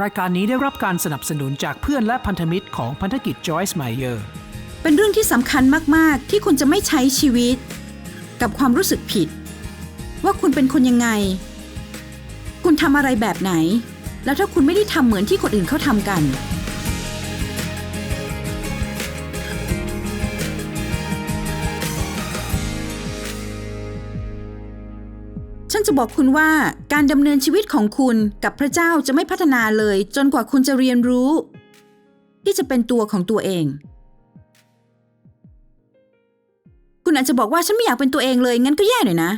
รายการนี้ได้รับการสนับสนุนจากเพื่อนและพันธมิตรของพันธกิจ Joyce Meyer เป็นเรื่องที่สำคัญมาก ๆ ที่คุณจะไม่ใช้ชีวิต กับความรู้สึกผิด ว่าคุณเป็นคนยังไง คุณทำอะไรแบบไหน แล้วถ้าคุณไม่ได้ทำเหมือนที่คนอื่นเขาทำกัน ฉันจะบอกคุณว่าการดำเนินชีวิตของคุณกับพระเจ้าจะไม่พัฒนาเลย จนกว่าคุณจะเรียนรู้ ที่จะเป็นตัวของตัวเอง คุณอาจจะบอกว่าฉันไม่อยากเป็นตัวเองเลย งั้นก็แย่หน่อยนะ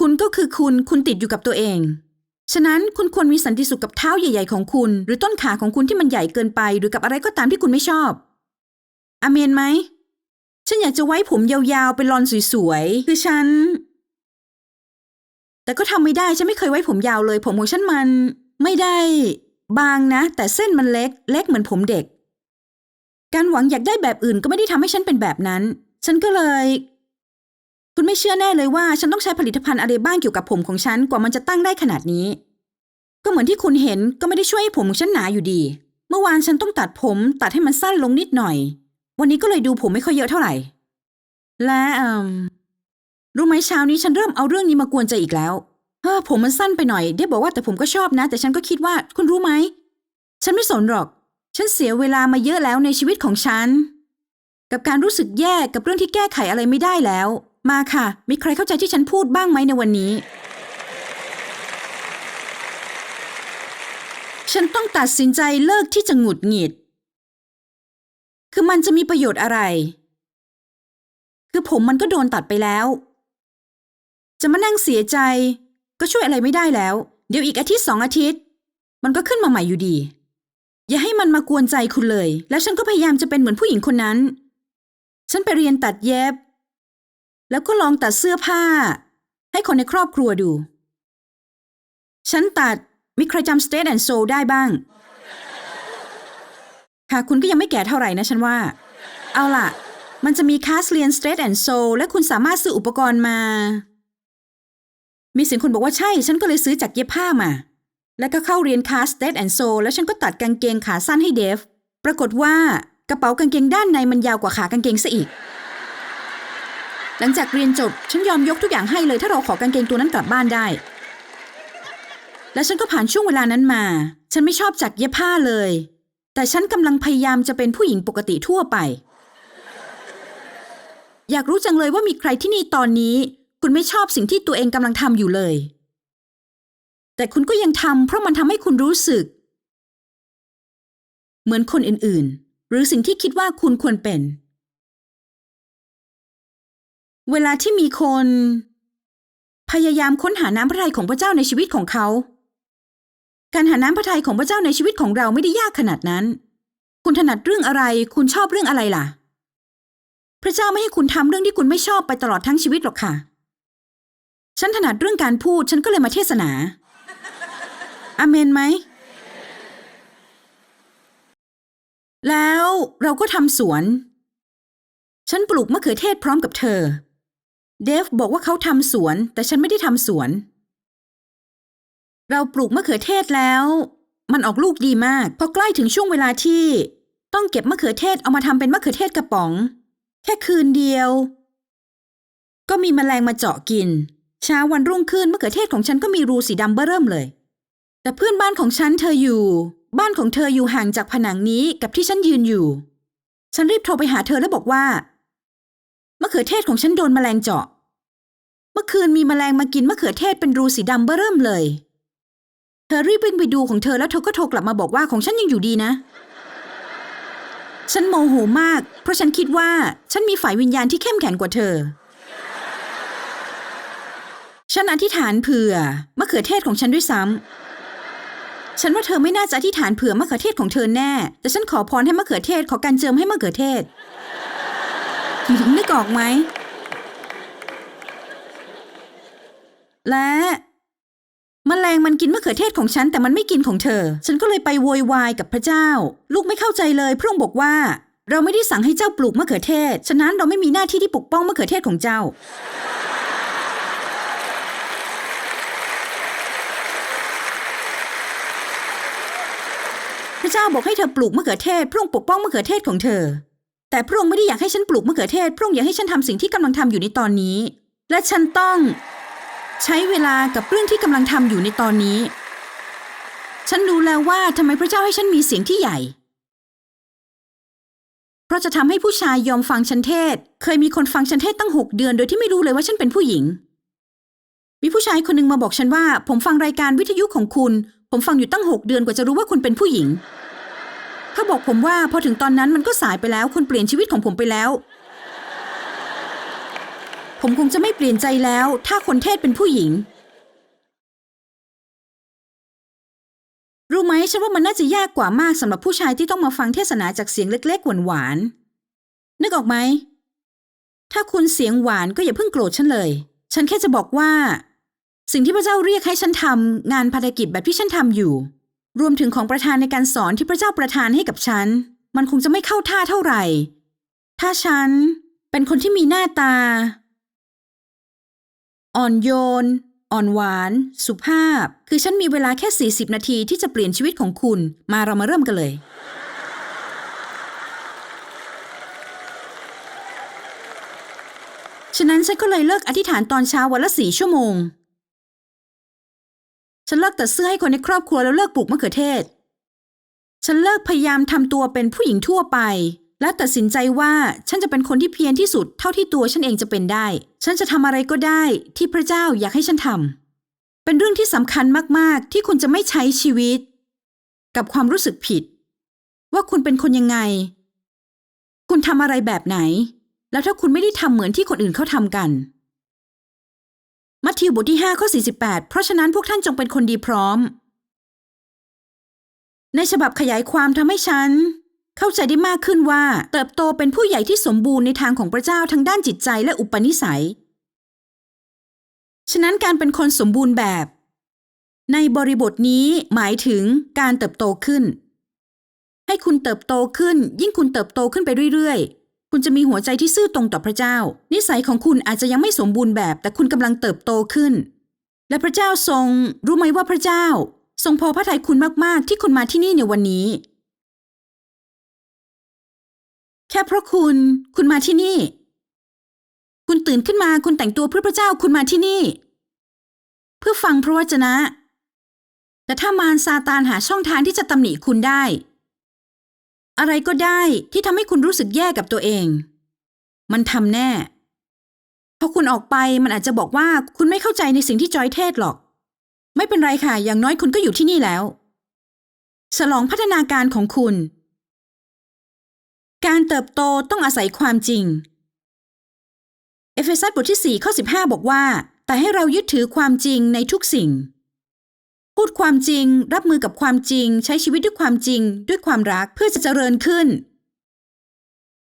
คุณก็คือคุณคุณติดอยู่กับตัวเอง ฉะนั้นคุณควรมีสันติสุขกับเท้าใหญ่ ๆ ของคุณ หรือต้นขาของคุณที่มันใหญ่เกินไป หรือกับอะไรก็ตามที่คุณไม่ชอบอเมนไหมฉันอยากจะไว้ผมยาวๆเป็นรอนสวยๆคือฉัน แต่ก็ทำไม่ได้ฉันไม่เคยไว้ผมยาวเลย ผมของฉันมัน ไม่ได้ บางนะ แต่เส้นมันเล็ก เล็กเหมือนผมเด็ก การหวังอยากได้แบบอื่นก็ไม่ได้ทำให้ฉันเป็นแบบนั้น ฉันก็เลย คุณไม่เชื่อแน่เลยว่า ฉันต้องใช้ผลิตภัณฑ์อะไรบ้างเกี่ยวกับผมของฉันกว่ามันจะตั้งได้ขนาดนี้ ก็เหมือนที่คุณเห็นก็ไม่ได้ช่วยให้ผมของฉันหนาอยู่ดี เมื่อวานฉันต้องตัดผม ตัดให้มันสั้นลงนิดหน่อย วันนี้ก็เลยดูผมไม่ค่อยเยอะเท่าไหร่ และอ่ม รู้ไหมเช้านี้ฉันเริ่มเอาเรื่องนี้มากวนใจอีกแล้วเฮ้อผมมันสั้นไปหน่อยเดบบอกว่าแต่ผมก็ชอบนะ แต่ฉันก็คิดว่าคุณรู้ไหม ฉันไม่สนหรอก ฉันเสียเวลามาเยอะแล้วในชีวิตของฉัน กับการรู้สึกแย่กับเรื่องที่แก้ไขอะไรไม่ได้แล้ว มาค่ะ มีใครเข้าใจที่ฉันพูดบ้างไหมในวันนี้ ฉันต้องตัดสินใจเลิกที่จะหงุดหงิด คือมันจะมีประโยชน์อะไร คือผมมันก็โดนตัดไปแล้ว จะมานั่งเสียใจ ก็ช่วยอะไรไม่ได้แล้ว เดี๋ยวอีกอาทิตย์สองอาทิตย์ มันก็ขึ้นมาใหม่อยู่ดี อย่าให้มันมากวนใจคุณเลย แล้วฉันก็พยายามจะเป็นเหมือนผู้หญิงคนนั้น ฉันไปเรียนตัดเย็บ แล้วก็ลองตัดเสื้อผ้า ให้คนในครอบครัวดู ฉันตัดมีใครจำ State and Soul ได้บ้าง ค่ะคุณก็ยังไม่แก่เท่าไหร่นะฉันว่า เอาล่ะ มันจะมีคลาสเรียน State and Soul และคุณสามารถซื้ออุปกรณ์มา มีเสียงคนบอกว่าใช่ฉันก็เลยซื้อจากเย็บผ้ามา แล้วก็เข้าเรียนคลาส State and Soul แล้วฉันก็ตัดกางเกงขาสั้นให้เดฟ ปรากฏว่ากระเป๋ากางเกงด้านในมันยาวกว่าขากางเกงซะอีก หลังจากเรียนจบฉันยอมยกทุกอย่างให้เลยถ้าเราขอกางเกงตัวนั้นกลับบ้านได้ และฉันก็ผ่านช่วงเวลานั้นมา ฉันไม่ชอบจักเย็บผ้าเลย แต่ฉันกำลังพยายามจะเป็นผู้หญิงปกติทั่วไป อยากรู้จังเลยว่ามีใครที่นี่ตอนนี้ คุณไม่ชอบสิ่งที่ตัวเองกำลังทำอยู่เลย แต่คุณก็ยังทำเพราะมันทำให้คุณรู้สึก เหมือนคนอื่นๆ หรือสิ่งที่คิดว่าคุณควรเป็น เวลาที่มีคน พยายามค้นหาน้ำพระทัยของพระเจ้าในชีวิตของเขา การหาน้ำพระทัยของพระเจ้าในชีวิตของเราไม่ได้ยากขนาดนั้น คุณถนัดเรื่องอะไร คุณชอบเรื่องอะไรล่ะพระเจ้าไม่ให้คุณทำเรื่องที่คุณไม่ชอบไปตลอดทั้งชีวิตหรอกค่ะ ฉันถนัดเรื่องการพูด ฉันก็เลยมาเทศนาอาเมนไหม แล้วเราก็ทำสวน ฉันปลูกมะเขือเทศพร้อมกับเธอ เดฟบอกว่าเขาทำสวน แต่ฉันไม่ได้ทำสวน เราปลูกมะเขือเทศแล้ว มันออกลูกดีมาก พอใกล้ถึงช่วงเวลาที่ ต้องเก็บมะเขือเทศเอามาทำเป็นมะเขือเทศกระป๋อง แค่คืนเดียว ก็มีแมลงมาเจาะกิน เช้าวันรุ่งขึ้นมะเขือเทศของฉันก็มีรูสีดำเบ้อเริ่มเลย แต่เพื่อนบ้านของฉันเธออยู่ บ้านของเธออยู่ห่างจากผนังนี้กับที่ฉันยืนอยู่ ฉันรีบโทรไปหาเธอแล้วบอกว่ามะเขือเทศของฉันโดนแมลงเจาะ เมื่อคืนมีแมลงมากินมะเขือเทศเป็นรูสีดำเบ้อเริ่มเลย เธอรีบวิ่งไปดูของเธอแล้วเธอก็โทรกลับมาบอกว่าของฉันยังอยู่ดีนะ ฉันโมโหมาก เพราะฉันคิดว่าฉันมีฝ่ายวิญญาณที่เข้มแข็งกว่าเธอ ฉันอธิษฐานเผื่อมะเขือเทศของฉันด้วยซ้ำ ฉันว่าเธอไม่น่าจะอธิษฐานเผื่อมะเขือเทศของเธอแน่ แต่ฉันขอพรให้มะเขือเทศขอการเจิมให้มะเขือเทศนึกออกไหม และมแมลงมันกินมะเขือเทศของฉันแต่มันไม่กินของเธอ ฉันก็เลยไปโวยวายกับพระเจ้า ลูกไม่เข้าใจเลยพระองค์บอกว่า เราไม่ได้สั่งให้เจ้าปลูกมะเขือเทศ ฉะนั้นเราไม่มีหน้าที่ที่ปกป้องมะเขือเทศของเจ้า ระเจ้าบอกให้เธอปลูกมะเขือเทศ พระองค์ปกป้องมะเขือเทศของเธอ แต่พระองค์ไม่ได้อยากให้ฉันปลูกมะเขือเทศ พระองค์อยากให้ฉันทำสิ่งที่กำลังทำอยู่ในตอนนี้ และฉันต้อง ใช้เวลากับเรื่องที่กำลังทำอยู่ในตอนนี้ ฉันรู้แล้วว่าทำไมพระเจ้าให้ฉันมีเสียงที่ใหญ่ เพราะจะทำให้ผู้ชายยอมฟังฉันเทศ เคยมีคนฟังฉันเทศตั้งหกเดือน โดยที่ไม่รู้เลยว่าฉันเป็นผู้หญิงมีผู้ชายคนหนึ่งมาบอกฉันว่า ผมฟังรายการวิทยุของคุณ ผมฟังอยู่ตั้งหกเดือนกว่าจะรู้ว่าคุณเป็นผู้หญิง เขาบอกผมว่าพอถึงตอนนั้นมันก็สายไปแล้วคุณเปลี่ยนชีวิตของผมไปแล้ว ผมคงจะไม่เปลี่ยนใจแล้ว ถ้าคนเทศเป็นผู้หญิง รู้ไหมฉันว่ามันน่าจะยากกว่ามากสำหรับผู้ชายที่ต้องมาฟังเทศนาจากเสียงเล็ก ๆ หวานๆนึกออกไหมถ้าคุณเสียงหวานก็อย่าเพิ่งโกรธฉันเลย ฉันแค่จะบอกว่า สิ่งที่พระเจ้าเรียกให้ฉันทำงานภารกิจแบบที่ฉันทำอยู่ รวมถึงของประธานในการสอนที่พระเจ้าประทานให้กับฉัน มันคงจะไม่เข้าท่าเท่าไหร่ ถ้าฉันเป็นคนที่มีหน้าตา อ่อนโยน อ่อนหวาน สุภาพ คือฉันมีเวลาแค่ 40 นาทีที่จะเปลี่ยนชีวิตของคุณ มาเรามาเริ่มกันเลยฉะนั้นฉันก็เลยเลิกอธิษฐานตอนเช้าวันละสี่ชั่วโมง ฉันเลิกตัดเสื้อให้คนในครอบครัวแล้วเลิกปลูกมะเขือเทศ ฉันเลิกพยายามทำตัวเป็นผู้หญิงทั่วไป และตัดสินใจว่าฉันจะเป็นคนที่เพียรที่สุดเท่าที่ตัวฉันเองจะเป็นได้ ฉันจะทำอะไรก็ได้ที่พระเจ้าอยากให้ฉันทำเป็นเรื่องที่สำคัญมากๆ ที่คุณจะไม่ใช้ชีวิต กับความรู้สึกผิด ว่าคุณเป็นคนยังไง คุณทำอะไรแบบไหน แล้วถ้าคุณไม่ได้ทำเหมือนที่คนอื่นเขาทำกัน มัทธิวบทที่ 5 ข้อ 48 เพราะฉะนั้นพวกท่านจงเป็นคนดีพร้อม ในฉบับขยายความทำให้ฉัน เข้าใจได้มากขึ้นว่า เติบโตเป็นผู้ใหญ่ที่สมบูรณ์ในทางของพระเจ้าทั้งด้านจิตใจและอุปนิสัย ฉะนั้นการเป็นคนสมบูรณ์แบบ ในบริบทนี้หมายถึงการเติบโตขึ้น ให้คุณเติบโตขึ้น ยิ่งคุณเติบโตขึ้นไปเรื่อยๆ คุณจะมีหัวใจที่ซื่อตรงต่อพระเจ้า นิสัยของคุณอาจจะยังไม่สมบูรณ์แบบ แต่คุณกำลังเติบโตขึ้น และพระเจ้าทรง รู้ไหมว่าพระเจ้า ทรงพอพระทัยคุณมาก ๆ ที่คุณมาที่นี่ในวันนี้ แค่เพราะคุณ คุณมาที่นี่ คุณตื่นขึ้นมาคุณแต่งตัวเพื่อพระเจ้าคุณมาที่นี่ เพื่อฟังพระวจนะ แต่ถ้ามารซาตานหาช่องทางที่จะตำหนิคุณได้ อะไรก็ได้ที่ทำให้คุณรู้สึกแย่กับตัวเอง มันทำแน่พอคุณออกไปมันอาจจะบอกว่าคุณไม่เข้าใจในสิ่งที่จอยเทศหรอก ไม่เป็นไรค่ะ อย่างน้อยคุณก็อยู่ที่นี่แล้วฉลองพัฒนาการของคุณ การเติบโตต้องอาศัยความจริง เอเฟซัสบทที่ 4 ข้อ 15 บอกว่า แต่ให้เรายึดถือความจริงในทุกสิ่ง พูดความจริง รับมือกับความจริง ใช้ชีวิตด้วยความจริง ด้วยความรักเพื่อจะเจริญขึ้น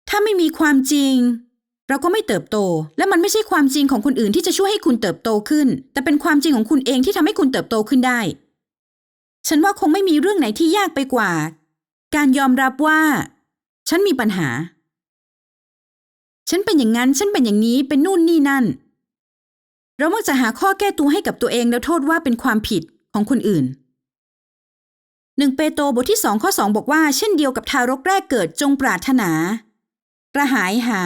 ถ้าไม่มีความจริง เราก็ไม่เติบโต และมันไม่ใช่ความจริงของคนอื่นที่จะช่วยให้คุณเติบโตขึ้น แต่เป็นความจริงของคุณเองที่ทำให้คุณเติบโตขึ้นได้ ฉันว่าคงไม่มีเรื่องไหนที่ยากไปกว่า การยอมรับว่า ฉันมีปัญหา ฉันเป็นอย่างนั้น ฉันเป็นอย่างนี้เป็นนู่นนี่นั่น เรามักจะหาข้อแก้ตัวให้กับตัวเองแล้วโทษว่าเป็นความผิด ของคนอื่นหนึ่งเปโตรบทที่สองข้อสองบอกว่า เช่นเดียวกับทารกแรกเกิดจงปรารถนา กระหายหา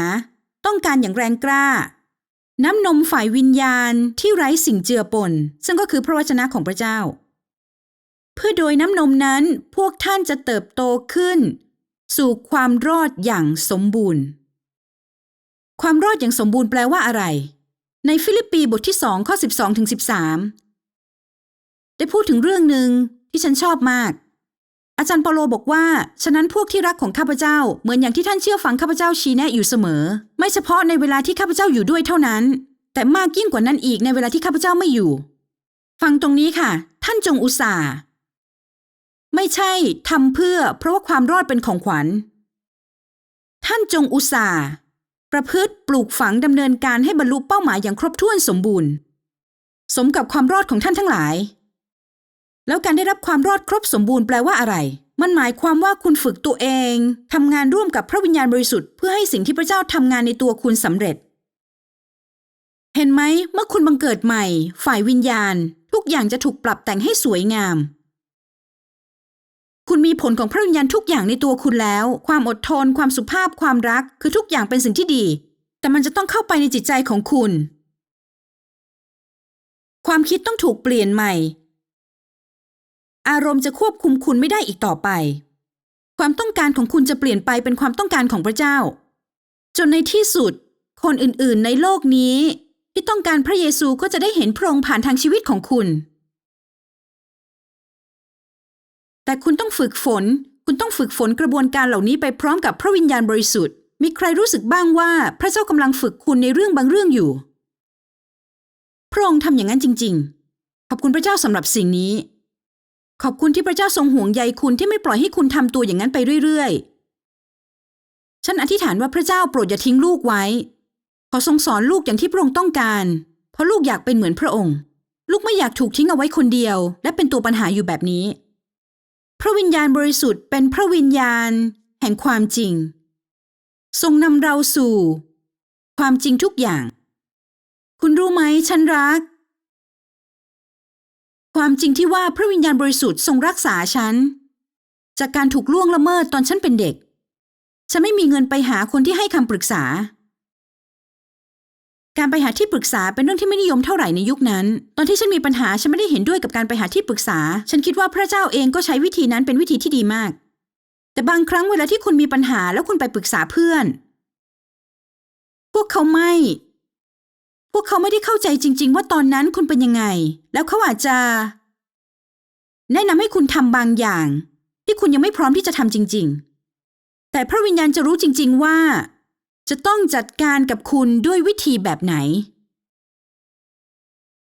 ต้องการอย่างแรงกล้า น้ำนมฝ่ายวิญญาณที่ไร้สิ่งเจือปน ซึ่งก็คือพระวจนะของพระเจ้า เพื่อโดยน้ำนมนั้นพวกท่านจะเติบโตขึ้น สู่ความรอดอย่างสมบูรณ์ ความรอดอย่างสมบูรณ์แปลว่าอะไร ในฟิลิปปีบทที่สองข้อ12ถึง13 ได้พูดถึงเรื่องหนึ่งที่ฉันชอบมาก อาจารย์เปาโลบอกว่า ฉะนั้นพวกที่รักของข้าพเจ้าเหมือนอย่างที่ท่านเชื่อฟังข้าพเจ้าชี้แนะอยู่เสมอ ไม่เฉพาะในเวลาที่ข้าพเจ้าอยู่ด้วยเท่านั้น แต่มากยิ่งกว่านั้นอีกในเวลาที่ข้าพเจ้าไม่อยู่ ฟังตรงนี้ค่ะ ท่านจงอุตส่าห์ไม่ใช่ทำเพื่อเพราะว่าความรอดเป็นของขวัญ ท่านจงอุตส่าห์ ประพฤติปลูกฝังดำเนินการให้บรรลุเป้าหมายอย่างครบถ้วนสมบูรณ์ สมกับความรอดของท่านทั้งหลาย แล้วการได้รับความรอดครบสมบูรณ์แปลว่าอะไร มันหมายความว่าคุณฝึกตัวเอง ทำงานร่วมกับพระวิญญาณบริสุทธิ์เพื่อให้สิ่งที่พระเจ้าทำงานในตัวคุณสำเร็จ เห็นไหมเมื่อคุณบังเกิดใหม่ ฝ่ายวิญญาณ ทุกอย่างจะถูกปรับแต่งให้สวยงาม คุณคุณมีผลของพระวิญญาณทุกอย่างในตัวคุณแล้ว ความอดทน ความสุภาพ ความรัก คือทุกอย่างเป็นสิ่งที่ดี แต่มันจะต้องเข้าไปในจิตใจของคุณ ความคิดต้องถูกเปลี่ยนใหม่ อารมณ์จะควบคุมคุณไม่ได้อีกต่อไป ความต้องการของคุณจะเปลี่ยนไปเป็นความต้องการของพระเจ้า จนในที่สุด คนอื่นๆ ในโลกนี้ ที่ต้องการพระเยซูก็จะได้เห็นพระองค์ผ่านทางชีวิตของคุณ แต่คุณต้องฝึกฝน คุณต้องฝึกฝนกระบวนการเหล่านี้ไปพร้อมกับพระวิญญาณบริสุทธิ์ มีใครรู้สึกบ้างว่าพระเจ้ากำลังฝึกคุณในเรื่องบางเรื่องอยู่ พระองค์ทำอย่างนั้นจริง ๆ ขอบคุณพระเจ้าสำหรับสิ่งนี้ ขอบคุณที่พระเจ้าทรงห่วงใยคุณที่ไม่ปล่อยให้คุณทำตัวอย่างนั้นไปเรื่อยๆ ฉันอธิษฐานว่าพระเจ้าโปรดอย่าทิ้งลูกไว้ ขอทรงสอนลูกอย่างที่พระองค์ต้องการ เพราะลูกอยากเป็นเหมือนพระองค์ ลูกไม่อยากถูกทิ้งเอาไว้คนเดียว และเป็นตัวปัญหาอยู่แบบนี้ พระวิญญาณบริสุทธิ์เป็นพระวิญญาณ แห่งความจริง ทรงนำเราสู่ ความจริงทุกอย่าง คุณรู้ไหมฉันรัก ความจริงที่ว่าพระวิญญาณบริสุทธิ์ทรงรักษาฉัน จากการถูกล่วงละเมิดตอนฉันเป็นเด็ก ฉันไม่มีเงินไปหาคนที่ให้คำปรึกษา การไปหาที่ปรึกษาเป็นเรื่องที่ไม่นิยมเท่าไหร่ในยุคนั้น ตอนที่ฉันมีปัญหาฉันไม่ได้เห็นด้วยกับการไปหาที่ปรึกษา ฉันคิดว่าพระเจ้าเองก็ใช้วิธีนั้นเป็นวิธีที่ดีมาก แต่บางครั้งเวลาที่คุณมีปัญหาแล้วคุณไปปรึกษาเพื่อน พวกเขาไม่ พวกเขาไม่ได้เข้าใจจริง ๆ ว่าตอนนั้นคุณเป็นยังไง แล้วเขาอาจจะ แนะนำให้คุณทำบางอย่าง ที่คุณยังไม่พร้อมที่จะทำจริง ๆ แต่พระวิญญาณจะรู้จริง ๆ ว่า จะต้องจัดการกับคุณด้วยวิธีแบบไหน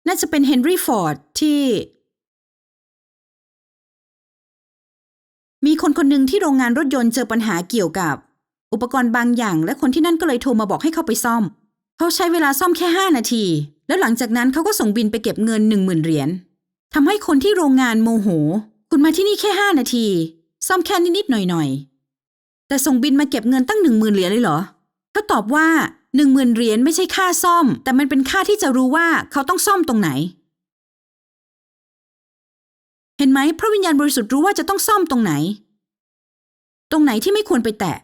น่าจะเป็นเฮนรี่ฟอร์ดที่ มีคนคนหนึ่งที่โรงงานรถยนต์เจอปัญหาเกี่ยวกับ อุปกรณ์บางอย่าง และคนที่นั่นก็เลยโทรมาบอกให้เข้าไปซ่อม เขาใช้เวลาซ่อมแค่ 5 นาที แล้วหลังจากนั้นเขาก็ส่งบินไปเก็บเงิน 1 0,000 เหรียญทำให้คนที่โรงงานโมโห คุณมาที่นี่แค่ 5 นาที ซ่อมแค่นิดๆหน่อยๆ แต่ส่งบินมาเก็บเงินตั้ง 1 0,000 เหรียญเลยเหรอเขาตอบว่า 1 0,000 เหรียญไม่ใช่ค่าซ่อม แต่มันเป็นค่าที่จะรู้ว่าเขาต้องซ่อมตรงไหน เห็นไหมพระวิญญาณบริสุทธิ์รู้ว่าจะต้องซ่อมตรงไหน ตรงไหนที่ไม่ควรไปแตะ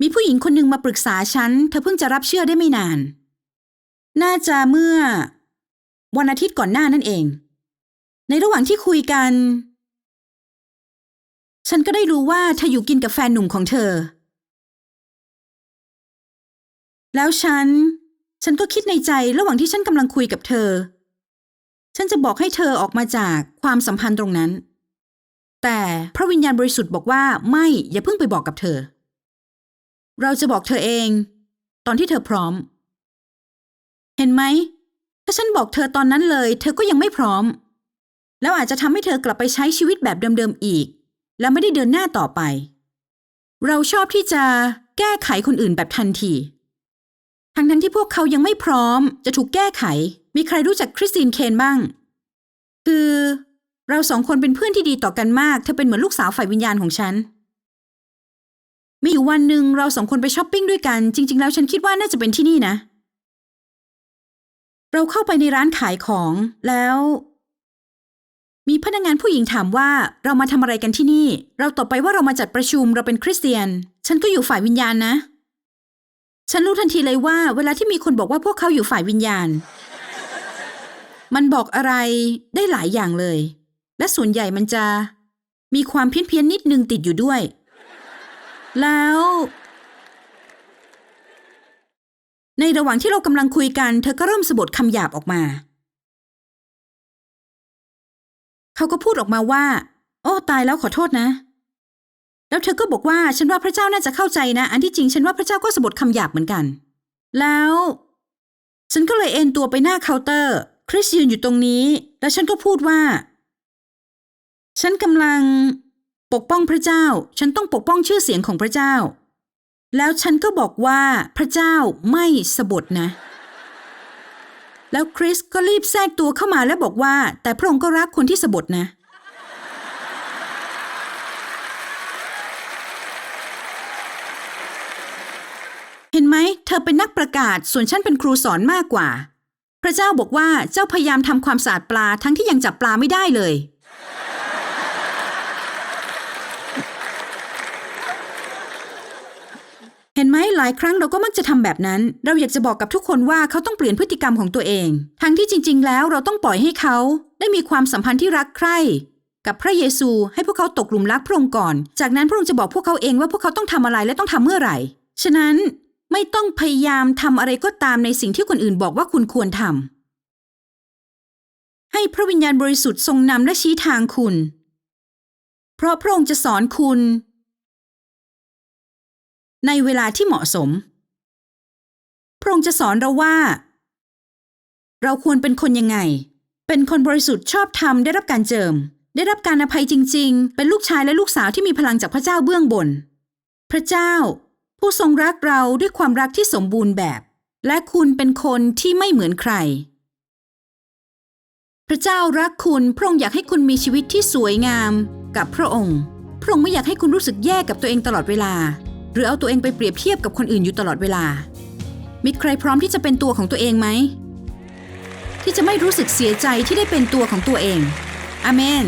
มีผู้หญิงคนหนึ่งมาปรึกษาฉัน เธอเพิ่งจะรับเชื่อได้ไม่นาน น่าจะเมื่อ วันอาทิตย์ก่อนหน้านั่นเอง ในระหว่างที่คุยกัน ฉันก็ได้รู้ว่าเธออยู่กินกับแฟนหนุ่มของเธอ แล้วฉัน ฉันก็คิดในใจระหว่างที่ฉันกำลังคุยกับเธอ ฉันจะบอกให้เธอออกมาจากความสัมพันธ์ตรงนั้น แต่พระวิญญาณบริสุทธิ์บอกว่าไม่อย่าเพิ่งไปบอกกับเธอ เราจะบอกเธอเอง ตอนที่เธอพร้อม เห็นไหม ถ้าฉันบอกเธอตอนนั้นเลย เธอก็ยังไม่พร้อม แล้วอาจจะทำให้เธอกลับไปใช้ชีวิตแบบเดิมๆอีก และไม่ได้เดินหน้าต่อไป เราชอบที่จะแก้ไขคนอื่นแบบทันที ทั้งทั้งที่พวกเขายังไม่พร้อม จะถูกแก้ไข มีใครรู้จักคริสตินเคนบ้าง คือ เราสองคนเป็นเพื่อนที่ดีต่อกันมาก เธอเป็นเหมือนลูกสาวฝ่ายวิญญาณของฉัน มีอยู่วันหนึ่งเราสองคนไปช้อปปิ้งด้วยกัน จริง ๆ แล้วฉันคิดว่าน่าจะเป็นที่นี่นะ เราเข้าไปในร้านขายของแล้ว มีพนักงานผู้หญิงถามว่าเรามาทำอะไรกันที่นี่ เราตอบไปว่าเรามาจัดประชุมเราเป็นคริสเตียน ฉันก็อยู่ฝ่ายวิญญาณนะ ฉันรู้ทันทีเลยว่า เวลาที่มีคนบอกว่าพวกเขาอยู่ฝ่ายวิญญาณ มันบอกอะไรได้หลายอย่างเลย และส่วนใหญ่มันจะ มีความเพี้ยนๆนิดนึงติดอยู่ด้วย แล้ว ในระหว่างที่เรากำลังคุยกัน เธอก็เริ่มสะบดคำหยาบออกมา เขาก็พูดออกมาว่า โอ้ตายแล้วขอโทษนะ แล้วเธอก็บอกว่าฉันว่าพระเจ้าน่าจะเข้าใจนะ อันที่จริงฉันว่าพระเจ้าก็สะบดคำหยาบเหมือนกัน แล้ว ฉันก็เลยเอนตัวไปหน้าเคาน์เตอร์ คริสยืนอยู่ตรงนี้ แล้วฉันก็พูดว่า ฉันกำลัง ปกป้องพระเจ้า ฉันต้องปกป้องชื่อเสียงของพระเจ้า แล้วฉันก็บอกว่าพระเจ้าไม่สบทนะ แล้วคริสก็รีบแทรกตัวเข้ามาแล้วบอกว่า แต่พระองค์ก็รักคนที่สบทนะ เห็นไหม เธอเป็นนักประกาศ ส่วนฉันเป็นครูสอนมากกว่า พระเจ้าบอกว่าเจ้าพยายามทำความสะอาดปลาทั้งที่ยังจับปลาไม่ได้เลย ห็นไหมหลายครั้งเราก็มักจะทำแบบนั้น เราอยากจะบอกกับทุกคนว่าเขาต้องเปลี่ยนพฤติกรรมของตัวเอง ทั้งที่จริง ๆ แล้วเราต้องปล่อยให้เขา ได้มีความสัมพันธ์ที่รักใคร่กับพระเยซูให้พวกเขาตกหลุมรักพระองค์ก่อน จากนั้นพระองค์จะบอกพวกเขาเองว่าพวกเขาต้องทำอะไรและต้องทำเมื่อไหร่ ฉะนั้นไม่ต้องพยายามทำอะไรก็ตามในสิ่งที่คนอื่นบอกว่าคุณควรทำให้พระวิญญาณบริสุทธิ์ทรงนำและชี้ทางคุณ เพราะพระองค์จะสอนคุณ ในเวลาที่เหมาะสม พระองค์จะสอนเราว่า เราควรเป็นคนยังไง เป็นคนบริสุทธิ์ชอบธรรมได้รับการเจิม ได้รับการอภัยจริง ๆ เป็นลูกชายและลูกสาวที่มีพลังจากพระเจ้าเบื้องบน พระเจ้า ผู้ทรงรักเราด้วยความรักที่สมบูรณ์แบบ และคุณเป็นคนที่ไม่เหมือนใคร พระเจ้ารักคุณพระองค์อยากให้คุณมีชีวิตที่สวยงามกับพระองค์ พระองค์ไม่อยากให้คุณรู้สึกแย่กับตัวเองตลอดเวลา หรือเอาตัวเองไปเปรียบเทียบกับคนอื่นอยู่ตลอดเวลา มีใครพร้อมที่จะเป็นตัวของตัวเองไหม ที่จะไม่รู้สึกเสียใจที่ได้เป็นตัวของตัวเองอาเมน